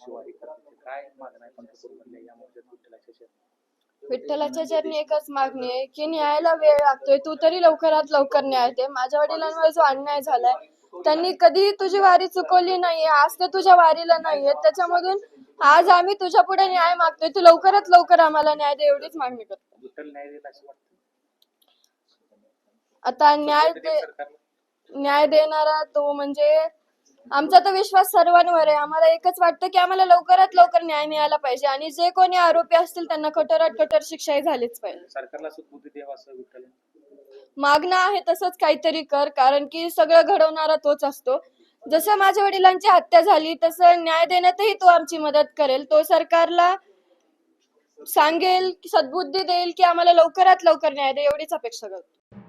करते काय मागणं आहे पंढरपूरमधल्या या मोर्चात विठ्ठलाच्या शरणी? विठ्ठलाच्या चरणी एकच मागणी आहे की न्यायाला वेळ लागतोय. तू तरी लवकरात लवकर न्याय दे. माझ्या वडिलांवर जो अन्याय झालाय त्यांनी कधी तुझी वारी चुकवली नाहीये. आज ते तुझ्या वारीला नाहीये त्याच्यामधून आज आम्ही तुझ्या पुढे न्याय मागतोय. तू लवकरात लवकर आम्हाला न्याय दे एवढीच मागणी करतो. विठ्ठल न्याय देईल असं वाटतं? आता न्याय दे सरकारला न्याय देणारा तो म्हणजे आमचा तर विश्वास सर्वांवर आहे. आम्हाला एकच वाटतं की आम्हाला लवकरात लवकर न्याय मिळाला पाहिजे आणि जे कोणी आरोपी असतील त्यांना कठोरात कठोर शिक्षा ही झालीच पाहिजे. सरकारला सुद्बुद्धी द्यावा असं विठ्ठल. मागणं आहे तसंच काहीतरी कर कारण की सगळं घडवणारा तोच असतो. जसं माझ्या वडिलांची हत्या झाली तसं न्याय देण्यातही तो आमची मदत करेल. तो सरकारला सांगेल सद्बुद्धी देईल की आम्हाला लवकरात लवकर न्याय दे एवढीच अपेक्षा करतो.